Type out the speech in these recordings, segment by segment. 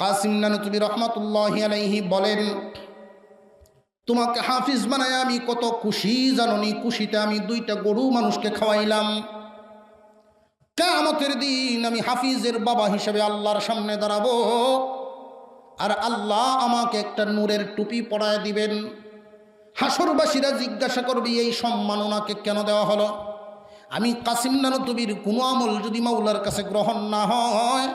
কাসিম নানতুবি রহমতুল্লাহ আলাইহি বলেন, তোমাকে হাফিজ বানায় আমি কত খুশি জাননি, খুশিতে আমি দুইটা গরু মানুষকে খাওয়াইলাম। কেমতের দিন আমি হাফিজের বাবা হিসেবে আল্লাহর সামনে দাঁড়াবো আর আল্লাহ আমাকে একটা নূরের টুপি পরায় দিবেন। হাসরবাসীরা জিজ্ঞাসা করবি, এই সম্মান ওনাকে কেন দেওয়া হলো? আমি কাসিম নানতুবির কোনো আমল যদি মাউলার কাছে গ্রহণ না হয়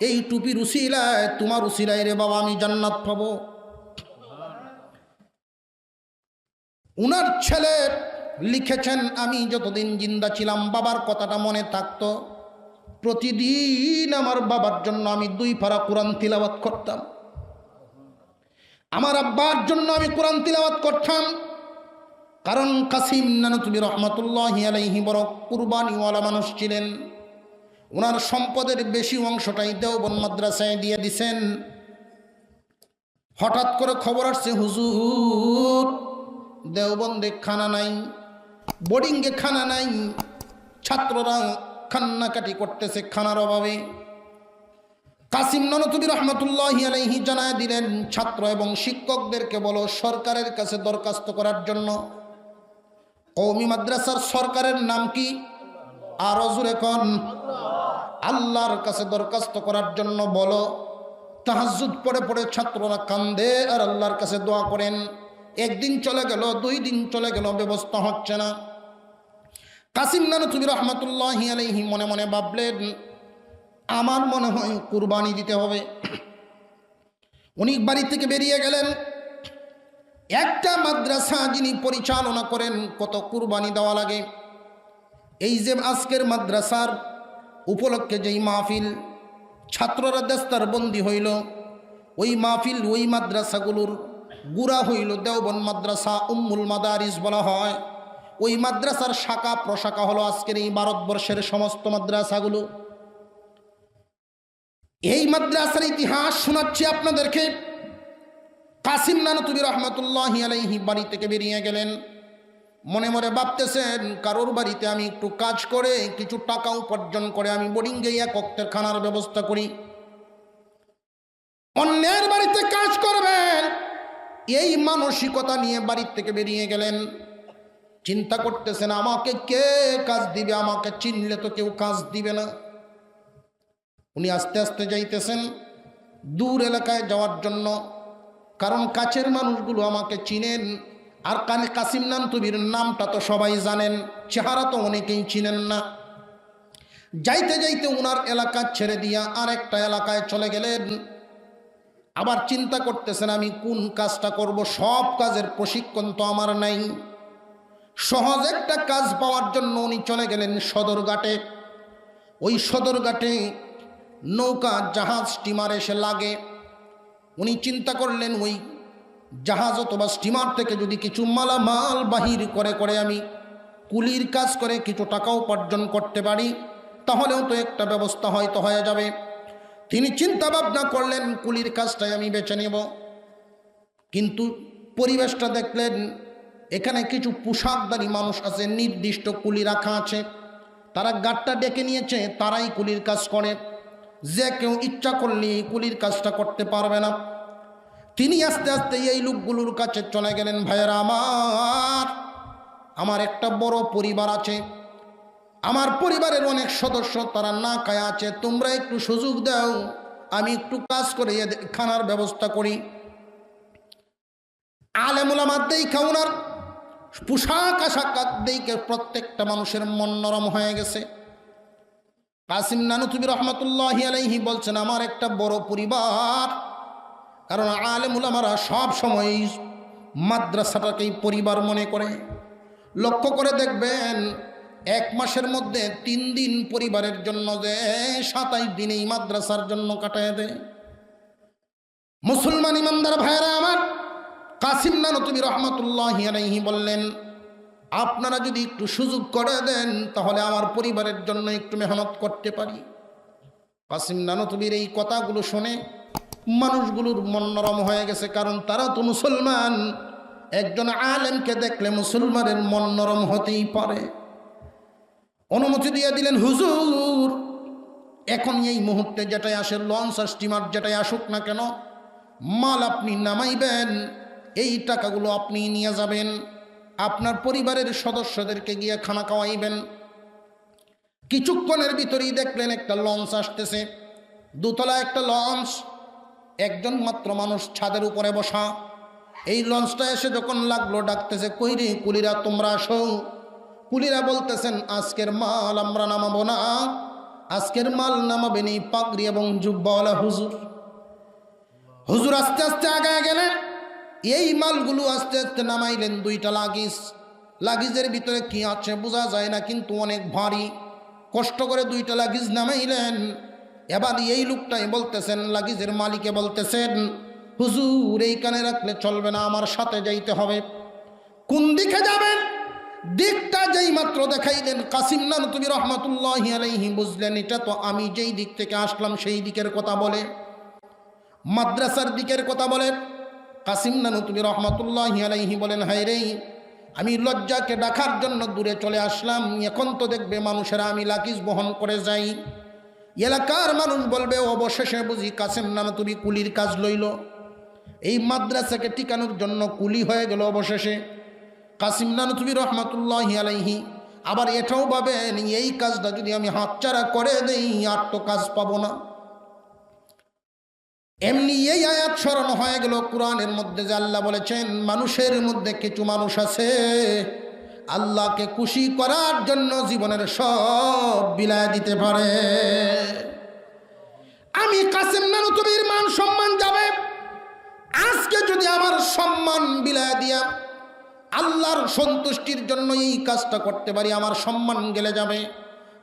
এই টুপির উসিলায়, তোমার উসিলায় রে বাবা আমি জান্নাত পাবো। উনার ছেলে লিখেছেন, আমি যতদিন জিন্দা ছিলাম, বাবার কথাটা মনে থাকতো। প্রতিদিন আমার বাবার জন্য আমি দুই পারা কোরআন তিলাবাত করতাম। আমার আব্বার জন্য আমি কোরআন তিলাবাত করতাম। কারণ কাসিম নানতুবি রহমতুল্লাহ আলাইহি বড় কুরবানিওয়ালা মানুষ ছিলেন। ওনার সম্পদের বেশি অংশটাই দেওবন মাদ্রাসায় দিয়ে দিছেন। হঠাৎ করে খবর আসছে, হুজুর, দেওবন্দে খানা নাই, বোর্ডিংয়ে খানা নাই, ছাত্ররা কান্নাকাটি করতেছে খানার অভাবে। কাসিম ননতুবি রহমতুল্লাহ আলাইহি জানায় দিলেন, ছাত্র এবং শিক্ষকদেরকে বলো সরকারের কাছে দরখাস্ত করার জন্য। কৌমি মাদ্রাসার সরকারের নাম কি? আরও জুড়ে কন। আল্লাহর কাছে দরখাস্ত করার জন্য বলো। তাহাজুদ পড়ে পড়ে ছাত্ররা কান্দে আর আল্লাহর কাছে দোয়া করেন। একদিন চলে গেল, দুই দিন চলে গেল, ব্যবস্থা হচ্ছে না। কাসিম নানতুবি রহমতুল্লাহ আলাইহি মনে মনে ভাবলেন, আমার মনে হয় কুরবানি দিতে হবে। উনি বাড়ি থেকে বেরিয়ে গেলেন। একটা মাদ্রাসা যিনি পরিচালনা করেন, কত কুরবানি দেওয়া লাগে। এই যে আজকের মাদ্রাসার উপলক্ষে যেই মাহফিল, ছাত্ররা দেস্তার বন্দি হইল, ওই মাহফিল, ওই মাদ্রাসাগুলোর গুড়া হইল, দেওবন মাদ্রাসা, উম্মুল মাদারিস বলা হয়। ওই মাদ্রাসার শাখা প্রশাখা হলো আজকের এই ভারতবর্ষের সমস্ত মাদ্রাসাগুলো। এই মাদ্রাসার ইতিহাস শোনাচ্ছি আপনাদেরকে। কাসিম নানতুবি রহমতুল্লাহ আলাইহি বাড়ি থেকে বেরিয়ে গেলেন। মনে মনে ভাবতেছেন, কারোর বাড়িতে আমি একটু কাজ করে কিছু টাকা উপার্জন করে আমি বোর্ডিংয়ে এক অক্টের খানার ব্যবস্থা করি। অন্যের বাড়িতে কাজ করবেন, এই মানসিকতা নিয়ে বাড়ির থেকে বেরিয়ে গেলেন। চিন্তা করতেছেন, আমাকে কে কাজ দিবে, আমাকে চিনলে তো কেউ কাজ দিবে না। উনি আস্তে আস্তে যাইতেছেন, দূর এলাকায় যাওয়ার জন্য, কারণ কাছের মানুষগুলো আমাকে চিনেন। আর কানে কাসিম নান্তুবির নামটা তো সবাই জানেন, চেহারা তো অনেকেই চিনেন না। যাইতে যাইতে উনার এলাকা ছেড়ে দিয়া আর একটা এলাকায় চলে গেলেন। আবার চিন্তা করতেছেন, আমি কোন কাজটা করব? সব কাজের প্রশিক্ষণ তো আমার নাই। সহজ একটা কাজ পাওয়ার জন্য উনি চলে গেলেন সদরঘাটে। ওই সদরঘাটে নৌকা জাহাজ স্টিমার এসে লাগে। উনি চিন্তা করলেন, ওই জাহাজ অথবা স্টিমার থেকে যদি কিছু মালামাল বাহির করে করে আমি কুলির কাজ করে কিছু টাকা উপার্জন করতে পারি, তাহলেও তো একটা ব্যবস্থা হয়তো হয়ে যাবে। তিনি চিন্তা ভাবনা করলেন, কুলির কাজটাই আমি বেছে নেব। কিন্তু পরিবেশটা দেখলেন, এখানে কিছু পোশাকদারি মানুষ আছে, নির্দিষ্ট কুলি রাখা আছে। তারা গাটটা ডেকে নিয়েছে, তারাই কুলির কাজ করে। যে কেউ ইচ্ছা করলে কুলির কাজটা করতে পারবে না। তিনি আস্তে আস্তে এই লোকগুলোর কাছে চলে গেলেন, ভাইয়েরা আমার আমার একটা বড় পরিবার আছে। আমার পরিবারের অনেক সদস্য, তারা না খায় আছে, তোমরা একটু সুযোগ দাও, আমি একটু কাজ করে খানার ব্যবস্থা করি। আলেমুলামার দেই খাউনার পোশাক আশাক দেইকে প্রত্যেকটা মানুষের মন নরম হয়ে গেছে। কাসিম নানুতুবি রহমতুল্লাহ আলাইহি বলছেন, আমার একটা বড় পরিবার কারণ আলেমুলামারা সব সময় মাদ্রাসাটাকেই পরিবার মনে করে। লক্ষ্য করে দেখবেন, এক মাসের মধ্যে তিন দিন পরিবারের জন্য যে সাতাইশ দিন এই মাদ্রাসার জন্য কাটায় দেয়। মুসলমান ইমানদার ভাইরা আমার, কাসিম নানতুবি রহমতুল্লাহ আলাইহি বললেন, আপনারা যদি একটু সুযোগ করে দেন, তাহলে আমার পরিবারের জন্য একটু মেহনত করতে পারি। কাসিম নানতুবির এই কথাগুলো শুনে মানুষগুলোর মন নরম হয়ে গেছে, কারণ তারা তো মুসলমান। একজন আলেমকে দেখলে মুসলমানের মন নরম হতেই পারে। অনুমতি দিয়ে দিলেন, হুজুর, এখন এই মুহূর্তে যেটাই আসে লঞ্চ আর স্টিমার যেটাই আসুক না কেন, মাল আপনি নামাইবেন, এই টাকাগুলো আপনি নিয়ে যাবেন, আপনার পরিবারের সদস্যদেরকে গিয়ে খানা খাওয়াইবেন। কিছুক্ষণের ভিতরেই দেখলেন একটা লঞ্চ আসতেছে। দুতলা একটা লঞ্চ একজন মাত্র মানুষ ছাদের উপরে বসা। এই লঞ্চটা এসে যখন লাগল, ডাকতেছে কইরে কুলিরা, তোমরা আসো? কুলিরা বলতেছেন, আজকের মাল আমরা নামাবো না। আজকের মাল নামাবেনি পাগড়ি এবং জুব্বাওয়ালা হুজুর। হুজুর আস্তে আস্তে আগায় গেলেন। এই মালগুলো আস্তে আস্তে নামাইলেন দুইটা লাগিস। লাগিজের ভিতরে কি আছে বোঝা যায় না, কিন্তু অনেক ভারী। কষ্ট করে দুইটা লাগিজ নামাইলেন। এবার এই লোকটাই বলতেছেন, লাগিজের মালিকে বলতেছেন, হুজুর, এইখানে রাখলে চলবে না, আমার সাথে যাইতে হবে। কোন দিকে যাবেন? দিকটা যেই মাত্র দেখাইলেন, কাসিম নান তুমি রহমতুল্লাহ আলাইহি বুঝলেন, এটা তো আমি যেই দিক থেকে আসলাম সেই দিকের কথা বলে। মাদ্রাসার দিকের কথা বলেন। কাসিম নানু তুমি রহমতুল্লাহ আলাইহি বলেন হাই রে, আমি লজ্জাকে ডাকার জন্য দূরে চলে আসলাম, এখন তো দেখবে মানুষেরা আমি লাকিজ বহন করে যাই। এলাকার মানুষ বলবে, অবশেষে বুঝি কাসিম নানা তুমি কুলির কাজ লইল। এই মাদ্রাসাকে টিকানোর জন্য কুলি হয়ে গেল অবশেষে। কাসিম নানু তুমি রহমতুল্লাহ আলাইহি। আবার এটাও ভাবেন, এই কাজটা যদি আমি হাতচারা করে দেই, আর তো কাজ পাবো না। এমনি এই আয়াত স্মরণ হয়ে গেল কোরআনের মধ্যে যে আল্লাহ বলেছেন, মানুষের মধ্যে কিছু মানুষ আছে আল্লাহকে খুশি করার জন্য জীবনের সব বিলায় দিতে পারে। আমি কাসিম নানু তুমির মান সম্মান যাবে। আজকে যদি আমার সম্মান বিলায় দিয়া আল্লাহর সন্তুষ্টির জন্য এই কাজটা করতে পারি, আমার সম্মান গেলে যাবে।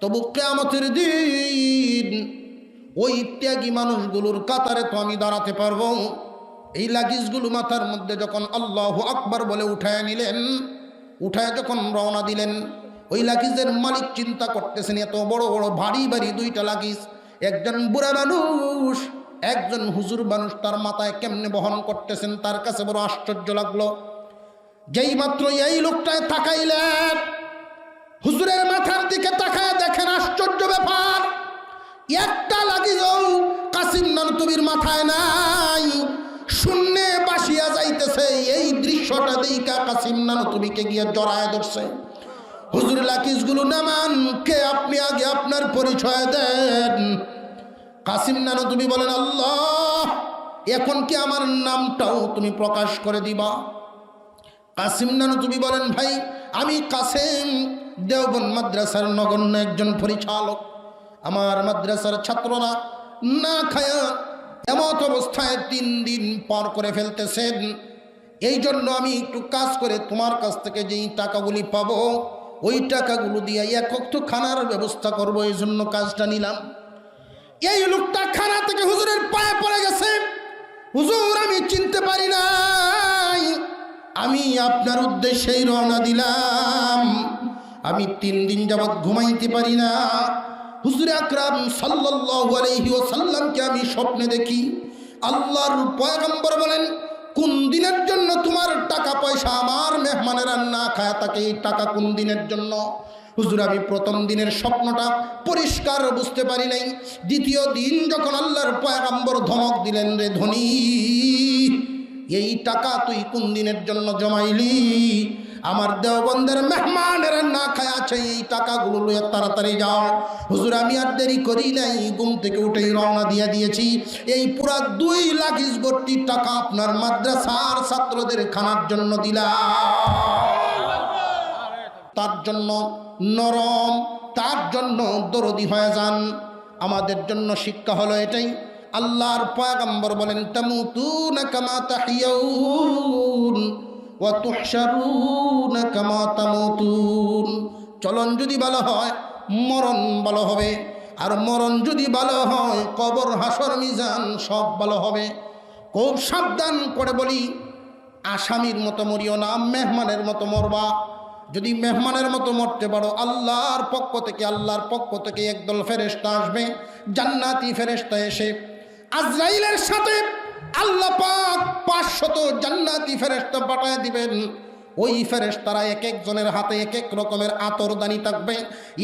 তবু কেয়ামতের দিন ওই ত্যাগী মানুষগুলোর কাতারে তো আমি দাঁড়াতে পারব। এই লাগিজগুলো মাথার মধ্যে যখন আল্লাহ আকবার বলে উঠায় নিলেন উঠায় যখন রওনা দিলেন, ওই লাগিজের মালিক চিন্তা করতেছেন, এত বড় বড় ভারী ভারী দুইটা লাগিজ, একজন বুড়া মানুষ, একজন হুজুর মানুষ, তার মাথায় কেমনে বহন করতেছেন, তার কাছে বড় আশ্চর্য লাগল। যেই মাত্র এই লোকটায় তাকাইলেন, হুজুরের মাথার দিকে তাকায় দেখেন আশ্চর্য ব্যাপার, একটা লাগিও কাসিম নানতুবির মাথায় নাই। শূন্যে বাসিয়া যাইতেছে। এই দৃশ্যটা দেইকা কাসিম নানতুবিকে গিয়ে জড়ায় ধরছে। হুজুর, লাকিজগুলো নামান, কে আপনি আগে আপনার পরিচয় দেন? কাসিম নানু তুমি বলেন, আল্লাহ, এখন কি আমার নামটাও তুমি প্রকাশ করে দিবা? কাসিম নানু তুমি বলেন, ভাই, আমি কাসেম দেওবন মাদ্রাসার নগণ্য একজন পরিচালক। আমার মাদ্রাসার ছাত্ররা না খায়া এমত অবস্থায় তিন দিন পর করে ফেলতেছেন। এই জন্য আমি একটু কাজ করে তোমার কাছ থেকে যেই টাকাগুলি পাবো, ওই টাকাগুলো দিয়ে একক তো খানার ব্যবস্থা করব, এই জন্য কাজটা নিলাম। এই লোকটা খানা থেকে হুজুরের পায়ে পড়ে গেছে। হুজুর, আমি চিনতে পারি নাই। আমি আপনার উদ্দেশ্যেই রওনা দিলাম। আমি তিন দিন যাবৎ ঘুমাইতে পারি না। হুজুর আকরাম সাল্লাল্লাহু আলাইহি ওয়াসাল্লামকে আমি স্বপ্নে দেখি। আল্লাহর পয়গম্বর বলেন, কোন দিনের জন্য তোমার টাকা পয়সা আমার মেহমানেরা না খায়, তাকে এই টাকা কোন দিনের জন্য? হুজুর, আমি প্রথম দিনের স্বপ্নটা পরিষ্কার বুঝতে পারি নাই। দ্বিতীয় দিন যখন আল্লাহর পয়গম্বর ধমক দিলেন, রে ধনী, এই টাকা তুই কোন দিনের জন্য জমাইলি? আমার দেওবন্দের মেহমানের আছে এই টাকাগুলো লইয়া তাড়াতাড়ি যাও। হুজুর, আমি আর দেরি করি নাই, ঘুম থেকে উঠেই রওনা দিয়ে দিয়েছি। এই পুরা দুই লাখিস ভর্তি টাকা আপনার মাদ্রাসার ছাত্রদের খানার জন্য দিলাম। তার জন্য নরম, তার জন্য দরদি হয়ে যান। আমাদের জন্য শিক্ষা হলো এটাই। আল্লাহর পয়গম্বর বলেন, তামুতুনা কামা তাহিয়াউন ওয়া তুহশারুনা কামা তামুতুন। চলন যদি ভালো হয়, মরণ ভালো হবে। আর মরণ যদি ভালো হয়, কবর, হাসর, মিজান সব ভালো হবে। খুব সাবধান করে বলি, আসামির মতো মরিও না, মেহমানের মতো মরবা। যদি মেহমানের মতো মরতে পারো, আল্লাহর পক্ষ থেকে, আল্লাহর পক্ষ থেকে একদল ফেরেস্তা আসবে, জান্নাতি ফেরেস্তা এসে আজরাইলের সাথে আল্লাহ পাক পাঁচশত জান্নাতি ফেরেস্তা পাঠায় দিবেন। ওই ফেরেস তারা এক একজনের হাতে এক এক রকমের আতরদানি থাকবে।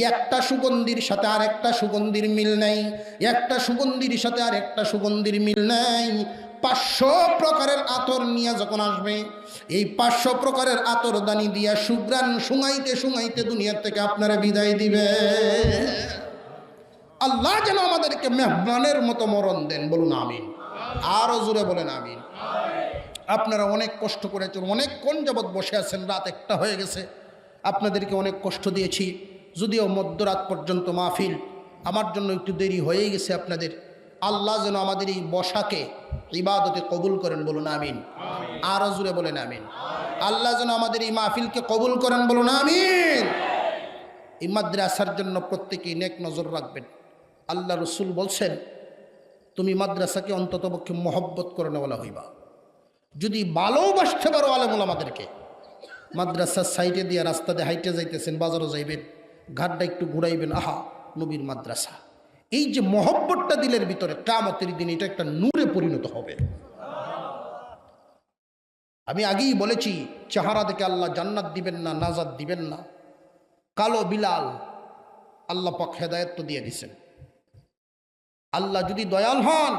একটা সুগন্ধির সাথে আর একটা সুগন্ধির মিল নেই। একটা সুগন্ধির সাথে আর একটা সুগন্ধির মিল নেই। পাঁচশো প্রকারের আতর নিয়ে যখন আসবে, এই পাঁচশো প্রকারের আতরদানি দিয়া সুগ্রাণ শুঙাইতে শুঙাইতে দুনিয়ার থেকে আপনারা বিদায় দিবে। আল্লাহ যেন আমাদেরকে মেহমানের মতো মরণ দেন। বলুন আমিন। আরও জোরে বলেন আমিন। আপনারা অনেক কষ্ট করেছেন অনেক কোন যাবৎ বসে আছেন রাত একটা হয়ে গেছে। আপনাদেরকে অনেক কষ্ট দিয়েছি। যদিও মধ্যরাত পর্যন্ত মাহফিল আমার জন্য একটু দেরি হয়েই গেছে আপনাদের। আল্লাহ যেন আমাদের এই বসাকে ইবাদতে কবুল করেন বলুন আমিন। আরও জুড়ে বলেন আমিন। আল্লাহ যেন আমাদের এই মাহফিলকে কবুল করেন বলুন আমিন। এই মাদ্রাসার জন্য প্রত্যেকেই নেক নজর রাখবেন। আল্লাহ রসুল বলছেন তুমি মাদ্রাসাকে অন্ততপক্ষে মহব্বত করে নেওয়া হইবা। যদি ভালোবাসতে পারো আলেমুল আমাদেরকে মাদ্রাসার সাইডে দিয়ে রাস্তাতে হাইটে যাইতেছেন, বাজারও যাইবেন, ঘাটটা একটু ঘুরাইবেন, আহা, নবীর মাদ্রাসা। এই যে মহব্বতটা দিলের ভিতরে কামতের দিন এটা একটা নূরে পরিণত হবে। আমি আগেই বলেছি, চেহারা দেখে আল্লাহ জান্নাত দিবেন না নাজাদ দিবেন না। কালো বিলাল আল্লাহ পাক হেদায়ত তো দিয়ে দিছেন। আল্লাহ যদি দয়াল হন,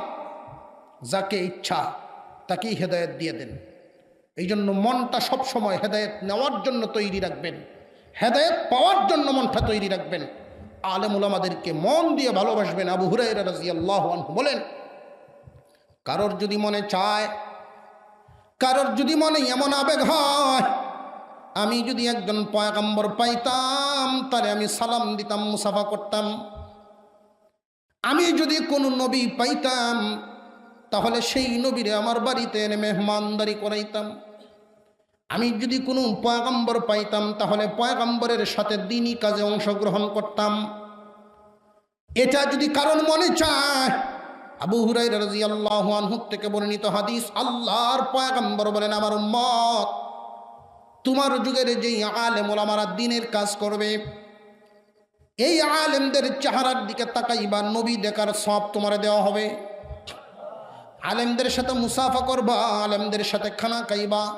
যাকে ইচ্ছা তাকেই হেদায়ত দিয়ে দেন। এই জন্য মনটা সবসময় হেদায়ত নেওয়ার জন্য তৈরি রাখবেন। হেদায়ত পাওয়ার জন্য মনটা তৈরি রাখবেন। আলেমুল আমাদেরকে মন দিয়ে ভালোবাসবেন। আবু হুরাই রাজি বলেন, কারোর যদি মনে চায়, কারোর যদি মনে এমন আবেগ হয়, আমি যদি একজন পয়গম্বর পাইতাম তাহলে আমি সালাম দিতাম, মুসাফা করতাম। আমি যদি কোনো নবী পাইতাম তাহলে সেই নবীরে আমার বাড়িতে এনে মেহমানদারি করাইতাম। আমি যদি কোনো পয়গম্বর পাইতাম, তাহলে পয়গম্বরের সাথে দিনই কাজে অংশগ্রহণ করতাম। এটা যদি কারণ মনে চায়, আবু হুরাই রাজি আল্লাহ আনহুক থেকে বর্ণিত হাদিস, আল্লাহর পয়গম্বর বলেন, আমার উম্মত, তোমার যুগের যেই আলেম ওলামারা দিনের কাজ করবে, এই আলেমদের চেহারার দিকে তাকাইবা, নবী দেখার সব তোমার দেওয়া হবে। আলেমদের সাথে মুসাফা করবা, আলেমদের সাথে খানা খাইবা।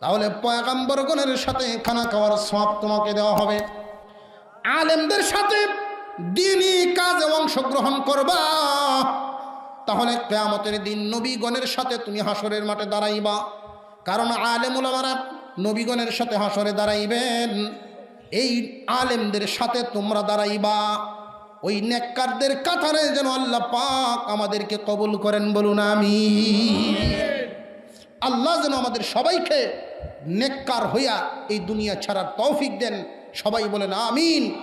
তাহলে পয়গাম্বরগণের সাথে খানা খাওয়ার সব তোমাকে দেওয়া হবে। আলেমদের সাথে দিনই কাজে অংশগ্রহণ করবা। তাহলে কেয়ামতের দিন নবীগণের সাথে তুমি হাসরের মাঠে দাঁড়াইবা। কারণ আলেমুলামারা নবীগণের সাথে হাসরে দাঁড়াইবেন। এই আলেমদের সাথে তোমরা দাঁড়াইবা। ওই নেককারদের কাতারে যেন আল্লাহ পাক আমাদেরকে কবুল করেন বলুন আমি আল্লাহ যেন আমাদের সবাইকে নেককার হইয়া এই দুনিয়া ছাড়ার তৌফিক দেন। সবাই বলেন, আমিন।